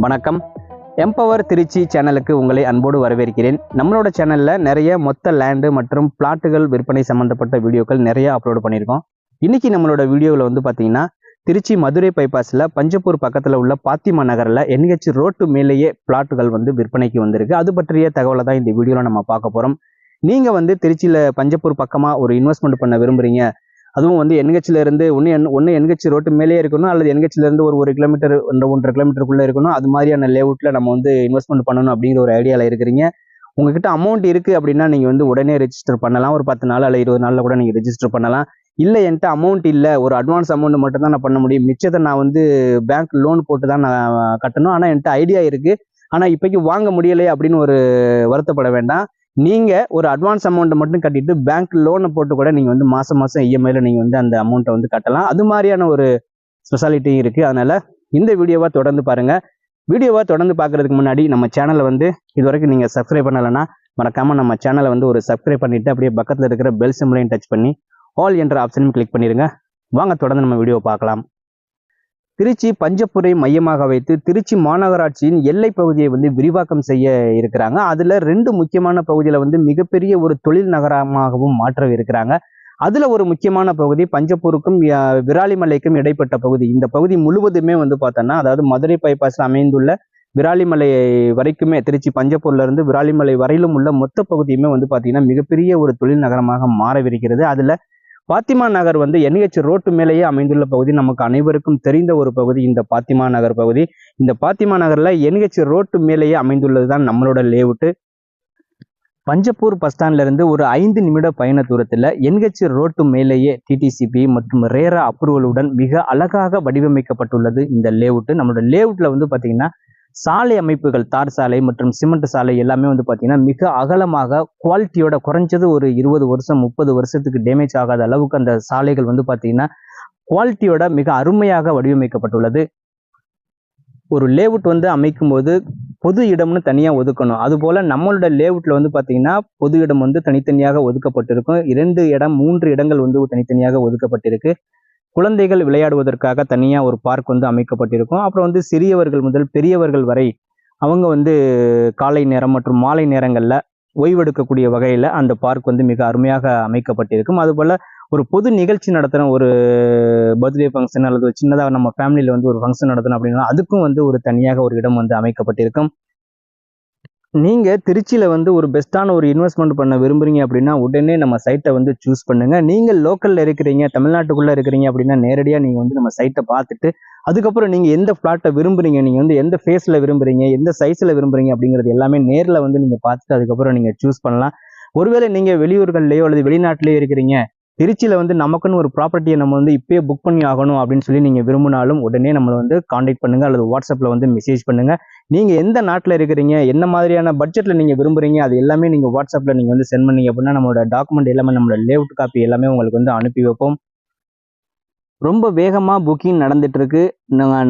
வணக்கம். எம்பவர் திருச்சி சேனலுக்கு உங்களை அன்போடு வரவேற்கிறேன். நம்மளோட சேனலில் நிறைய மொத்த லேண்டு மற்றும் பிளாட்டுகள் விற்பனை சம்மந்தப்பட்ட வீடியோக்கள் நிறைய அப்லோட் பண்ணியிருக்கோம். இன்னைக்கு நம்மளோட வீடியோவில் வந்து பார்த்தீங்கன்னா திருச்சி மதுரை பைபாஸில் பஞ்சப்பூர் பக்கத்தில் உள்ள பாத்திமா நகரில் என்ஹெச் ரோட்டு மேலேயே பிளாட்டுகள் வந்து விற்பனைக்கு வந்திருக்கு. அது பற்றிய தகவலை தான் இந்த வீடியோவில் நம்ம பார்க்க போகிறோம் நீங்கள் வந்து திருச்சியில் பஞ்சப்பூர் பக்கமாக ஒரு இன்வெஸ்ட்மெண்ட் பண்ண விரும்புகிறீங்க அதுவும் வந்து என்ஹெச்ல இருந்து ஒன்று என் ஒன்று என்ஹெச் ரோட்டு மேலேயே இருக்கணும் அல்லது என்ஹெச்லேருந்து ஒரு ஒரு கிலோமீட்டர் ஒன்றரை ஒன்றரை கிலோமீட்டருக்குள்ளே இருக்கணும். அது மாதிரியான லேஅவுட்டில் நம்ம வந்து இன்வெஸ்ட்மெண்ட் பண்ணணும் அப்படிங்கிற ஒரு ஐடியாவில் இருக்கிறீங்க. உங்ககிட்ட அமௌண்ட் இருக்குது அப்படின்னா நீங்கள் வந்து உடனே ரெஜிஸ்டர் பண்ணலாம். ஒரு பத்து நாள் அல்ல இருபது நாளில் கூட நீங்கள் ரெஜிஸ்டர் பண்ணலாம். இல்லை என்கிட்ட அமௌண்ட் இல்லை ஒரு அட்வான்ஸ் அமௌண்ட் மட்டும் தான் நான் பண்ண முடியும். மிச்சத்தை நான் வந்து பேங்க் லோன் போட்டு தான் நான் கட்டணும். ஆனால் என்கிட்ட ஐடியா இருக்குது ஆனால் இப்போக்கி வாங்க முடியலையே அப்படின்னு ஒரு வருத்தப்பட வேண்டாம். நீங்கள் ஒரு அட்வான்ஸ் அமௌண்ட்டை மட்டும் கட்டிட்டு பேங்க் லோனை போட்டு கூட நீங்கள் வந்து மாதம் மாதம் இஎம்ஐயில் நீங்கள் வந்து அந்த அமௌண்ட்டை வந்து கட்டலாம். அது மாதிரியான ஒரு ஸ்பெஷாலிட்டியும் இருக்குது அதனால் இந்த வீடியோவை தொடர்ந்து பாருங்கள் வீடியோவை தொடர்ந்து பார்க்குறதுக்கு முன்னாடி நம்ம சேனலை வந்து இது வரைக்கும் நீங்கள் சப்ஸ்கிரைப் பண்ணலைன்னா மறக்காமல் நம்ம சேனலை வந்து ஒரு சப்ஸ்கிரைப் பண்ணிவிட்டு அப்படியே பக்கத்தில் இருக்கிற பெல் சிம்லையும் டச் பண்ணி ஆல் என்ற ஆப்ஷனும் கிளிக் பண்ணிடுங்க வாங்க தொடர்ந்து நம்ம வீடியோ பார்க்கலாம். திருச்சி பஞ்சப்புரை மையமாக வைத்து திருச்சி மாநகராட்சியின் எல்லை பகுதியை வந்து விரிவாக்கம் செய்ய இருக்கிறாங்க. அதுல ரெண்டு முக்கியமான பகுதியில வந்து மிகப்பெரிய ஒரு தொழில் நகரமாகவும் மாற்ற இருக்கிறாங்க. அதுல ஒரு முக்கியமான பகுதி பஞ்சப்பூருக்கும் விராலிமலைக்கும் இடைப்பட்ட பகுதி. இந்த பகுதி முழுவதுமே வந்து பார்த்தோன்னா அதாவது மதுரை பைபாஸ்ல அமைந்துள்ள விராலிமலை வரைக்குமே திருச்சி பஞ்சப்பூர்ல இருந்து விராலிமலை வரையிலும் உள்ள மொத்த பகுதியுமே வந்து பார்த்திங்கன்னா மிகப்பெரிய ஒரு தொழில் நகரமாக மாறவிருக்கிறது. அதுல பாத்திமா நகர் வந்து என்ஹெச் ரோட்டு மேலேயே அமைந்துள்ள பகுதி. நமக்கு அனைவருக்கும் தெரிந்த ஒரு பகுதி இந்த பாத்திமா நகர் பகுதி. இந்த பாத்திமா நகர்ல என்ஹெச் ரோட்டு மேலேயே அமைந்துள்ளது தான் நம்மளோட லேவுட்டு. பஞ்சப்பூர் பஸ் ஸ்டாண்ட்ல இருந்து ஒரு ஐந்து நிமிட பயண தூரத்தில் என்ஹெச் ரோட்டு மேலேயே டிடிசிபி மற்றும் ரேரா அப்ரூவலுடன் மிக அழகாக வடிவமைக்கப்பட்டுள்ளது இந்த லேவுட்டு. நம்மளோட லேவுட்ல வந்து பாத்தீங்கன்னா சாலை அமைப்புகள் தார் சாலை மற்றும் சிமெண்ட் சாலை எல்லாமே வந்து பாத்தீங்கன்னா மிக அகலமாக குவாலிட்டியோட குறைஞ்சது ஒரு இருபது வருஷம் முப்பது வருஷத்துக்கு டேமேஜ் ஆகாத அளவுக்கு அந்த சாலைகள் வந்து பாத்தீங்கன்னா குவாலிட்டியோட மிக அருமையாக வடிவமைக்கப்பட்டுள்ளது. ஒரு லேவுட் வந்து அமைக்கும் போது பொது இடம்னு தனியாக ஒதுக்கணும். அதுபோல் நம்மளோட லேவுட்டில் வந்து பார்த்தீங்கன்னா பொது இடம் வந்து தனித்தனியாக ஒதுக்கப்பட்டிருக்கும். இரண்டு இடம் மூன்று இடங்கள் வந்து தனித்தனியாக ஒதுக்கப்பட்டிருக்கு. குழந்தைகள் விளையாடுவதற்காக தனியாக ஒரு பார்க் வந்து அமைக்கப்பட்டிருக்கும். அப்புறம் வந்து சிறியவர்கள் முதல் பெரியவர்கள் வரை அவங்க வந்து காலை நேரம் மற்றும் மாலை நேரங்களில் ஓய்வெடுக்கக்கூடிய வகையில் அந்த பார்க் வந்து மிக அருமையாக அமைக்கப்பட்டிருக்கும். அதுபோல் ஒரு பொது நிகழ்ச்சி நடத்துகிற ஒரு பர்த்டே ஃபங்க்ஷன் அல்லது ஒரு சின்னதாக நம்ம ஃபேமிலியில் வந்து ஒரு ஃபங்க்ஷன் நடத்தணும் அப்படின்னா அதுக்கும் வந்து ஒரு தனியாக ஒரு இடம் வந்து அமைக்கப்பட்டிருக்கும். நீங்கள் திருச்சியில் வந்து ஒரு பெஸ்ட்டான ஒரு இன்வெஸ்ட்மெண்ட் பண்ண விரும்புகிறீங்க அப்படின்னா உடனே நம்ம சைட்டை வந்து சூஸ் பண்ணுங்கள் நீங்கள் லோக்கலில் இருக்கிறீங்க தமிழ்நாட்டுக்குள்ளே இருக்கிறீங்க அப்படின்னா நேரடியாக நீங்கள் வந்து நம்ம சைட்டை பார்த்துட்டு அதுக்கப்புறம் நீங்கள் எந்த ஃப்ளாட்டை விரும்புகிறீங்க நீங்கள் வந்து எந்த ஃபேஸில் விரும்புகிறீங்க எந்த சைஸில் விரும்புகிறீங்க அப்படிங்கிறது எல்லாமே நேரில் வந்து நீங்கள் பார்த்துட்டு அதுக்கப்புறம் நீங்கள் சூஸ் பண்ணலாம். ஒருவேளை நீங்கள் வெளியூர்கள்லையோ அல்லது வெளிநாட்டிலேயோ இருக்கிறீங்க திருச்சியில் வந்து நமக்குன்னு ஒரு ப்ராப்பர்ட்டியை நம்ம வந்து இப்பயே புக் பண்ணி ஆகணும் அப்படின்னு சொல்லி நீங்கள் விரும்பினாலும் உடனே நம்மளை வந்து காண்டாக்ட் பண்ணுங்கள் அல்லது வாட்ஸ்அப்பில் வந்து மெசேஜ் பண்ணுங்கள் நீங்கள் எந்த நாட்டில் இருக்கிறீங்க என்ன மாதிரியான பட்ஜெட்டில் நீங்கள் விரும்புகிறீங்க அது எல்லாமே நீங்கள் வாட்ஸ்அப்பில் நீங்கள் வந்து சென்ட் பண்ணீங்க அப்படின்னா நம்மளோட டாக்குமெண்ட் எல்லாமே நம்மளோட லேஅவுட் காப்பி எல்லாமே உங்களுக்கு வந்து அனுப்பி வைப்போம். ரொம்ப வேகமாக புக்கிங் நடந்துகிட்ருக்கு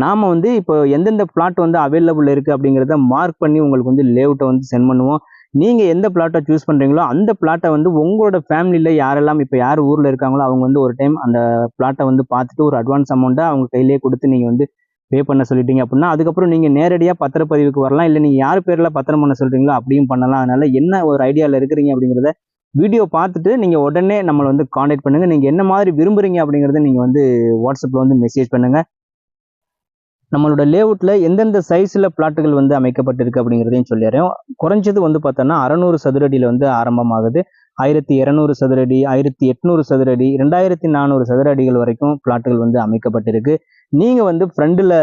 நாம் வந்து இப்போ எந்தெந்த பிளாட் வந்து அவைலபிள் இருக்குது அப்படிங்கிறத மார்க் பண்ணி உங்களுக்கு வந்து லேஅவுட்டை வந்து சென்ட் பண்ணுவோம். நீங்கள் எந்த பிளாட்டை சூஸ் பண்ணுறீங்களோ அந்த பிளாட்டை வந்து உங்களோட ஃபேமிலியில் யாரெல்லாம் இப்போ யார் ஊரில் இருக்காங்களோ அவங்க வந்து ஒரு டைம் அந்த பிளாட்டை வந்து பார்த்துட்டு ஒரு அட்வான்ஸ் அமௌண்ட்டை அவங்க கையிலேயே கொடுத்து நீங்கள் வந்து பே பண்ண சொல்லிட்டீங்க அப்படின்னா அதுக்கப்புறம் நீங்கள் நேரடியாக பத்திரப்பதிவுக்கு வரலாம். இல்லை நீங்கள் யார் பேரில் பத்திரம் பண்ண சொல்கிறீங்களோ அப்படியும் பண்ணலாம். அதனால் என்ன ஒரு ஐடியாவில் இருக்கிறீங்க அப்படிங்கிறத வீடியோ பார்த்துட்டு நீங்கள் உடனே நம்மளை வந்து காண்டாக்ட் பண்ணுங்கள் நீங்கள் என்ன மாதிரி விரும்புகிறீங்க அப்படிங்கிறத நீங்கள் வந்து வாட்ஸ்அப்பில் வந்து மெசேஜ் பண்ணுங்கள் நம்மளோட லேஅவுட்ல எந்தெந்த சைஸ்ல பிளாட்டுகள் வந்து அமைக்கப்பட்டிருக்கு அப்படிங்கிறதையும் சொல்லிடுறேன். குறைஞ்சது வந்து பார்த்தோன்னா அறநூறு சதுரடியில் வந்து ஆரம்பமாகுது. ஆயிரத்தி இரநூறு சதுரடி ஆயிரத்தி எட்நூறு சதுரடி ரெண்டாயிரத்தி நானூறு சதுர அடிகள் வரைக்கும் பிளாட்டுகள் வந்து அமைக்கப்பட்டிருக்கு. நீங்கள் வந்து ஃப்ரண்டில்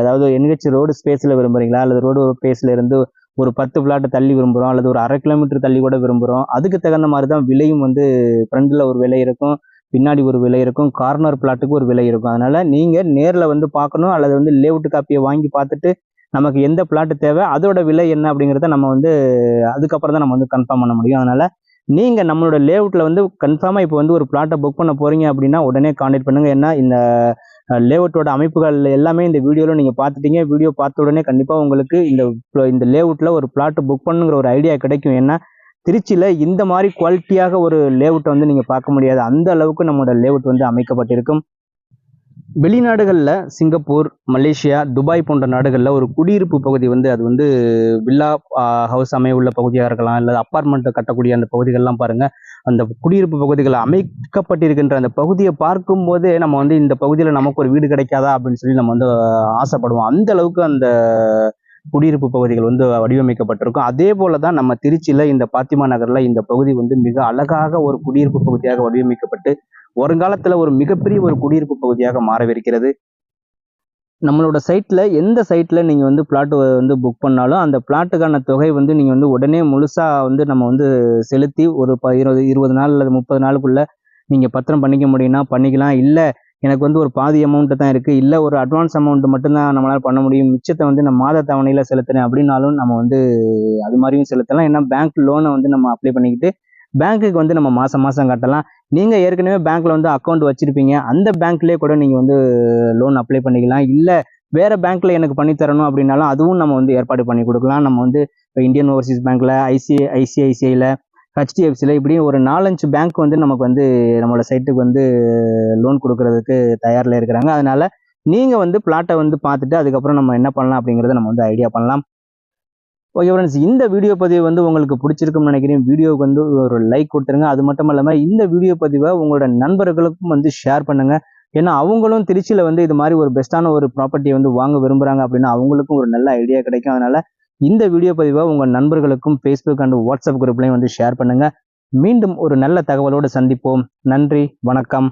அதாவது என்ஹெச் ரோடு ஸ்பேஸில் விரும்புறீங்களா? அல்லது ரோடு ஸ்பேஸில் இருந்து ஒரு பத்து பிளாட்டை தள்ளி விரும்புகிறோம் அல்லது ஒரு அரை கிலோமீட்டர் தள்ளி கூட விரும்புகிறோம் அதுக்கு தகுந்த மாதிரி தான் விலையும் வந்து ஃப்ரண்டில் ஒரு விலை இருக்கும். பின்னாடி ஒரு விலை இருக்கும் கார்னர் பிளாட்டுக்கு ஒரு விலை இருக்கும். அதனால நீங்கள் நேரில் வந்து பார்க்கணும் அல்லது வந்து லேவுட்டு காப்பியை வாங்கி பார்த்துட்டு நமக்கு எந்த பிளாட்டு தேவை அதோட விலை என்ன அப்படிங்கிறத நம்ம வந்து அதுக்கப்புறம் தான் நம்ம வந்து கன்ஃபார்ம் பண்ண முடியும். அதனால நீங்கள் நம்மளோட லேஅவுட்ல வந்து கன்ஃபார்மாக இப்போ வந்து ஒரு பிளாட்டை புக் பண்ண போகிறீங்க அப்படின்னா உடனே காண்டாக்ட் பண்ணுங்க. ஏன்னா இந்த லேஅவுட்டோட அமைப்புகள் எல்லாமே இந்த வீடியோவில் நீங்கள் பார்த்துட்டீங்க. வீடியோ பார்த்த உடனே கண்டிப்பாக உங்களுக்கு இந்த இந்த லேஅவுட்டில் ஒரு பிளாட்டு புக் பண்ணுங்கிற ஒரு ஐடியா கிடைக்கும். ஏன்னா திருச்சியில் இந்த மாதிரி குவாலிட்டியாக ஒரு லேஅவுட்டை வந்து நீங்கள் பார்க்க முடியாது. அந்த அளவுக்கு நம்மளோட லேஅவுட் வந்து அமைக்கப்பட்டிருக்கும். வெளிநாடுகளில் சிங்கப்பூர் மலேசியா துபாய் போன்ற நாடுகளில் ஒரு குடியிருப்பு பகுதி வந்து அது வந்து வில்லா ஹவுஸ் அமைய உள்ள பகுதியாக இருக்கலாம் இல்லை அப்பார்ட்மெண்ட்டை கட்டக்கூடிய அந்த பகுதிகள்லாம் பாருங்கள் அந்த குடியிருப்பு பகுதிகள் அமைக்கப்பட்டிருக்கின்ற அந்த பகுதியை பார்க்கும்போதே நம்ம வந்து இந்த பகுதியில் நமக்கு ஒரு வீடு கிடைக்காதா அப்படின்னு சொல்லி நம்ம வந்து ஆசைப்படுவோம். அந்த அளவுக்கு அந்த குடியிருப்பு பகுதிகள் வந்து வடிவமைக்கப்பட்டிருக்கும். அதே போல தான் நம்ம திருச்சியில் இந்த பாத்திமா நகரில் இந்த பகுதி வந்து மிக அழகாக ஒரு குடியிருப்பு பகுதியாக வடிவமைக்கப்பட்டு வருங்காலத்தில் ஒரு மிகப்பெரிய ஒரு குடியிருப்பு பகுதியாக மாறவிருக்கிறது. நம்மளோட சைட்டில் எந்த சைட்டில் நீங்கள் வந்து பிளாட் வந்து புக் பண்ணாலும் அந்த பிளாட்டுக்கான தொகை வந்து நீங்கள் வந்து உடனே முழுசாக வந்து நம்ம வந்து செலுத்தி ஒரு ப இருபது இருபது நாள் அல்லது முப்பது நாளுக்குள்ளே நீங்கள் பத்திரம் பண்ணிக்க முடியும்னா பண்ணிக்கலாம். இல்லை எனக்கு வந்து ஒரு பாதி அமௌண்ட்டு தான் இருக்குது இல்லை ஒரு அட்வான்ஸ் அமௌண்ட் மட்டும்தான் நம்மளால் பண்ண முடியும். மிச்சத்தை வந்து நம்ம மாத தவணையில் செலுத்துறேன் அப்படின்னாலும் நம்ம வந்து அது மாதிரியும் செலுத்தலாம். ஏன்னா பேங்க் லோனை வந்து நம்ம அப்ளை பண்ணிக்கிட்டு பேங்க்குக்கு வந்து நம்ம மாதம் மாதம் கட்டலாம். நீங்கள் ஏற்கனவே பேங்க்கில் வந்து அக்கௌண்ட் வச்சுருப்பீங்க. அந்த பேங்க்லேயே கூட நீங்கள் வந்து லோன் அப்ளை பண்ணிக்கலாம். இல்லை வேறு பேங்க்கில் எனக்கு பண்ணி தரணும் அப்படின்னாலும் அதுவும் நம்ம வந்து ஏற்பாடு பண்ணி கொடுக்கலாம். நம்ம வந்து இப்போ இந்தியன் ஓவர்சீஸ் பேங்க்கில் ஐசிஐ ஐசிஐசிஐயில் ஹெச்டிஎஃப்சியில் இப்படி ஒரு நாலஞ்சு பேங்க் வந்து நமக்கு வந்து நம்மளோட சைட்டுக்கு வந்து லோன் கொடுக்கறதுக்கு தயாரில் இருக்கிறாங்க. அதனால் நீங்கள் வந்து பிளாட்டை வந்து பார்த்துட்டு அதுக்கப்புறம் நம்ம என்ன பண்ணலாம் அப்படிங்கிறத நம்ம வந்து ஐடியா பண்ணலாம். ஓகே ஃப்ரெண்ட்ஸ் இந்த வீடியோ பதிவு வந்து உங்களுக்கு பிடிச்சிருக்கும்னு நினைக்கிறேன். வீடியோவுக்கு வந்து ஒரு லைக் கொடுத்துருங்க. அது மட்டும் இல்லாமல் இந்த வீடியோ பதிவை உங்களோட நண்பர்களுக்கும் வந்து ஷேர் பண்ணுங்கள் ஏன்னா அவங்களும் திருச்சியில் வந்து இது மாதிரி ஒரு பெஸ்ட்டான ஒரு ப்ராப்பர்ட்டியை வந்து வாங்க விரும்புகிறாங்க அப்படின்னா அவங்களுக்கும் ஒரு நல்ல ஐடியா கிடைக்கும். அதனால இந்த வீடியோ பதிவை உங்கள் நண்பர்களுக்கும் ஃபேஸ்புக் அண்ட் வாட்ஸ்அப் குரூப்லையும் வந்து ஷேர் பண்ணுங்கள் மீண்டும் ஒரு நல்ல தகவலோடு சந்திப்போம். நன்றி வணக்கம்.